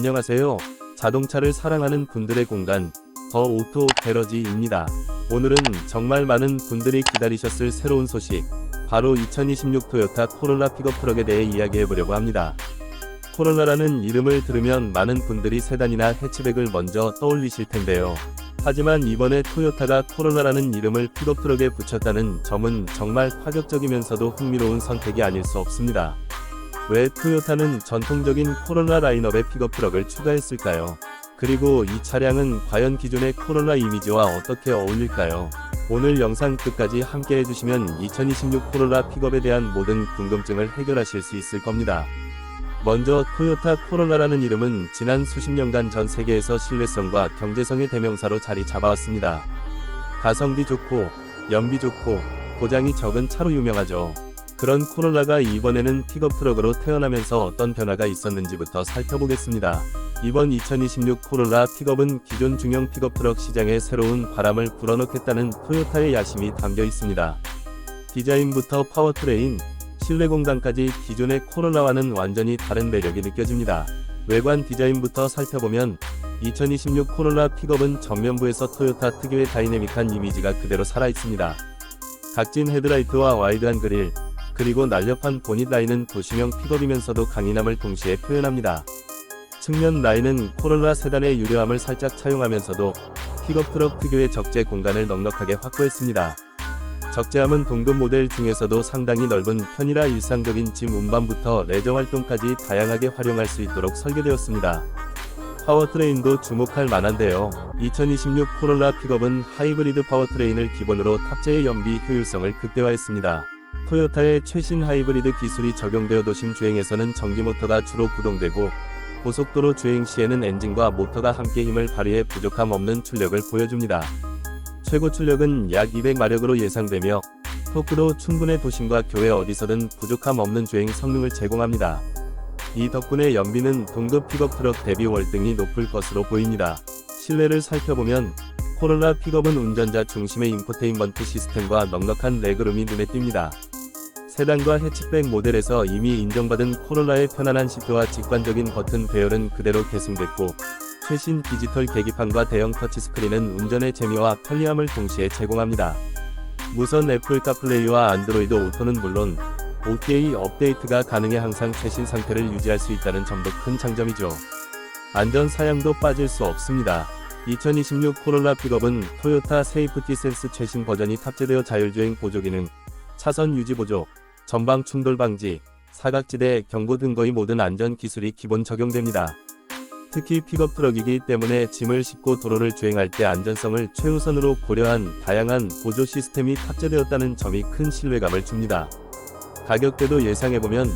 안녕하세요. 자동차를 사랑하는 분들의 공간, 더 오토 게러지입니다. 오늘은 정말 많은 분들이 기다리셨을 새로운 소식, 바로 2026 토요타 코롤라 픽업 트럭에 대해 이야기해 보려고 합니다. 코롤라라는 이름을 들으면 많은 분들이 세단이나 해치백을 먼저 떠올리실 텐데요. 하지만 이번에 토요타가 코롤라라는 이름을 픽업 트럭에 붙였다는 점은 정말 파격적이면서도 흥미로운 선택이 아닐 수 없습니다. 왜 토요타는 전통적인 코롤라 라인업에 픽업 트럭을 추가했을까요? 그리고 이 차량은 과연 기존의 코롤라 이미지와 어떻게 어울릴까요? 오늘 영상 끝까지 함께 해주시면 2026 코롤라 픽업에 대한 모든 궁금증을 해결하실 수 있을 겁니다. 먼저 토요타 코롤라라는 이름은 지난 수십 년간 전 세계에서 신뢰성과 경제성의 대명사로 자리 잡아왔습니다. 가성비 좋고, 연비 좋고, 고장이 적은 차로 유명하죠. 그런 코롤라가 이번에는 픽업 트럭으로 태어나면서 어떤 변화가 있었는지부터 살펴보겠습니다. 이번 2026 코롤라 픽업은 기존 중형 픽업 트럭 시장에 새로운 바람을 불어넣겠다는 토요타의 야심이 담겨 있습니다. 디자인부터 파워트레인, 실내 공간까지 기존의 코롤라와는 완전히 다른 매력이 느껴집니다. 외관 디자인부터 살펴보면 2026 코롤라 픽업은 전면부에서 토요타 특유의 다이내믹한 이미지가 그대로 살아있습니다. 각진 헤드라이트와 와이드한 그릴, 그리고 날렵한 보닛 라인은 도시형 픽업이면서도 강인함을 동시에 표현합니다. 측면 라인은 코롤라 세단의 유려함을 살짝 차용하면서도 픽업 트럭 특유의 적재 공간을 넉넉하게 확보했습니다. 적재함은 동급 모델 중에서도 상당히 넓은 편이라 일상적인 짐 운반부터 레저 활동까지 다양하게 활용할 수 있도록 설계되었습니다. 파워트레인도 주목할 만한데요. 2026 코롤라 픽업은 하이브리드 파워트레인을 기본으로 탑재의 연비 효율성을 극대화했습니다. 토요타의 최신 하이브리드 기술이 적용되어 도심 주행에서는 전기 모터가 주로 구동되고 고속도로 주행 시에는 엔진과 모터가 함께 힘을 발휘해 부족함 없는 출력을 보여줍니다. 최고 출력은 약 200마력으로 예상되며 토크도 충분해 도심과 교외 어디서든 부족함 없는 주행 성능을 제공합니다. 이 덕분에 연비는 동급 픽업 트럭 대비 월등히 높을 것으로 보입니다. 실내를 살펴보면 코롤라 픽업은 운전자 중심의 인포테인먼트 시스템과 넉넉한 레그룸이 눈에 띕니다. 세단과 해치백 모델에서 이미 인정받은 코롤라의 편안한 시트와 직관적인 버튼 배열은 그대로 계승됐고 최신 디지털 계기판과 대형 터치스크린은 운전의 재미와 편리함을 동시에 제공합니다. 무선 애플 카플레이와 안드로이드 오토는 물론 OTA 업데이트가 가능해 항상 최신 상태를 유지할 수 있다는 점도 큰 장점이죠. 안전 사양도 빠질 수 없습니다. 2026 코롤라 픽업은 토요타 세이프티 센스 최신 버전이 탑재되어 자율주행 보조 기능, 차선 유지 보조, 전방 충돌 방지, 사각지대 경고 등 거의 모든 안전 기술이 기본 적용됩니다. 특히 픽업 트럭이기 때문에 짐을 싣고 도로를 주행할 때 안전성을 최우선으로 고려한 다양한 보조 시스템이 탑재되었다는 점이 큰 신뢰감을 줍니다. 가격대도 예상해보면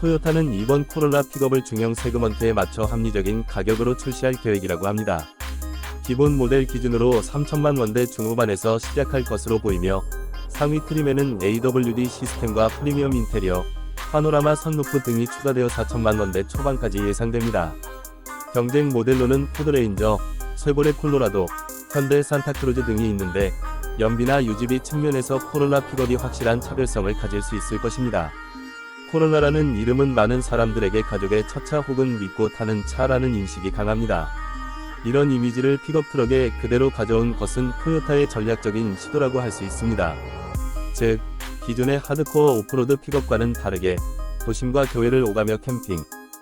토요타는 이번 코롤라 픽업을 중형 세그먼트에 맞춰 합리적인 가격으로 출시할 계획이라고 합니다. 기본 모델 기준으로 3천만 원대 중후반에서 시작할 것으로 보이며 상위 트림에는 AWD 시스템과 프리미엄 인테리어, 파노라마 선루프 등이 추가되어 4천만 원대 초반까지 예상됩니다. 경쟁 모델로는 포드레인저, 쉐보레 콜로라도, 현대 산타크루즈 등이 있는데 연비나 유지비 측면에서 코롤라 픽업이 확실한 차별성을 가질 수 있을 것입니다. 코롤라라는 이름은 많은 사람들에게 가족의 첫차 혹은 믿고 타는 차라는 인식이 강합니다. 이런 이미지를 픽업 트럭에 그대로 가져온 것은 토요타의 전략적인 시도라고 할 수 있습니다. 즉, 기존의 하드코어 오프로드 픽업과는 다르게 도심과 교외를 오가며 캠핑,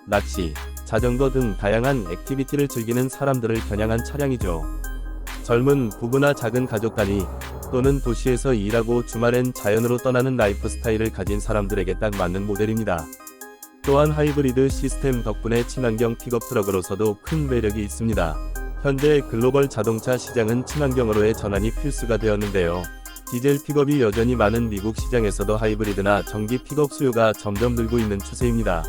낚시, 자전거 등 다양한 액티비티를 즐기는 사람들을 겨냥한 차량이죠. 젊은 부부나 작은 가족 단위 또는 도시에서 일하고 주말엔 자연으로 떠나는 라이프 스타일을 가진 사람들에게 딱 맞는 모델입니다. 또한 하이브리드 시스템 덕분에 친환경 픽업 트럭으로서도 큰 매력이 있습니다. 현재 글로벌 자동차 시장은 친환경으로의 전환이 필수가 되었는데요. 디젤 픽업이 여전히 많은 미국 시장에서도 하이브리드나 전기 픽업 수요가 점점 늘고 있는 추세입니다.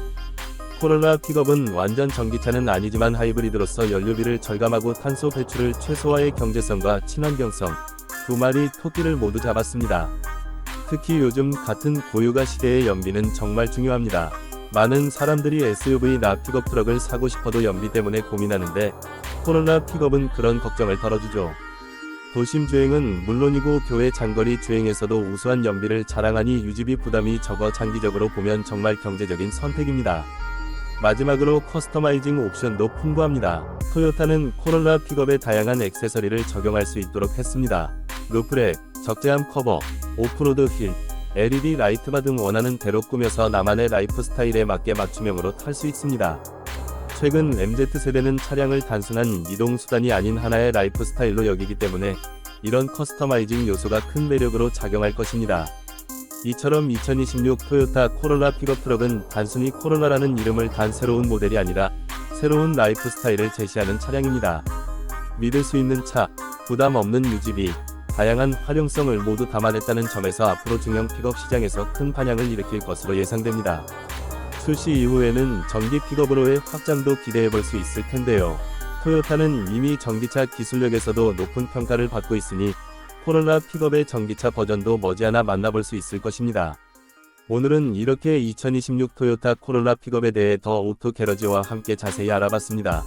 코롤라 픽업은 완전 전기차는 아니지만 하이브리드로서 연료비를 절감하고 탄소 배출을 최소화의 경제성과 친환경성 두 마리 토끼를 모두 잡았습니다. 특히 요즘 같은 고유가 시대의 연비는 정말 중요합니다. 많은 사람들이 SUV나 픽업 트럭을 사고 싶어도 연비 때문에 고민하는데 코롤라 픽업은 그런 걱정을 덜어주죠. 도심 주행은 물론이고 교외 장거리 주행에서도 우수한 연비를 자랑하니 유지비 부담이 적어 장기적으로 보면 정말 경제적인 선택입니다. 마지막으로 커스터마이징 옵션도 풍부합니다. 토요타는 코롤라 픽업에 다양한 액세서리를 적용할 수 있도록 했습니다. 루프렉, 적재함 커버, 오프로드 휠, LED 라이트바 등 원하는 대로 꾸며서 나만의 라이프 스타일에 맞게 맞춤형으로 탈 수 있습니다. 최근 MZ세대는 차량을 단순한 이동수단이 아닌 하나의 라이프 스타일로 여기기 때문에 이런 커스터마이징 요소가 큰 매력으로 작용할 것입니다. 이처럼 2026 토요타 코롤라 픽업 트럭은 단순히 코롤라라는 이름을 단 새로운 모델이 아니라 새로운 라이프 스타일을 제시하는 차량입니다. 믿을 수 있는 차, 부담 없는 유지비, 다양한 활용성을 모두 담아냈다는 점에서 앞으로 중형 픽업 시장에서 큰 반향을 일으킬 것으로 예상됩니다. 출시 이후에는 전기 픽업으로의 확장도 기대해 볼 수 있을 텐데요. 토요타는 이미 전기차 기술력에서도 높은 평가를 받고 있으니 코롤라 픽업의 전기차 버전도 머지않아 만나볼 수 있을 것입니다. 오늘은 이렇게 2026 토요타 코롤라 픽업에 대해 더 오토 게러지와 함께 자세히 알아봤습니다.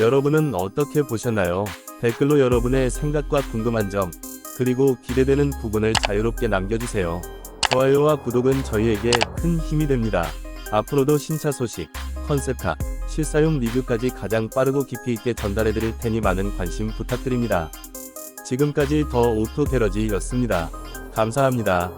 여러분은 어떻게 보셨나요? 댓글로 여러분의 생각과 궁금한 점, 그리고 기대되는 부분을 자유롭게 남겨주세요. 좋아요와 구독은 저희에게 큰 힘이 됩니다. 앞으로도 신차 소식, 컨셉카, 실사용 리뷰까지 가장 빠르고 깊이 있게 전달해드릴 테니 많은 관심 부탁드립니다. 지금까지 더 오토 게러지였습니다. 감사합니다.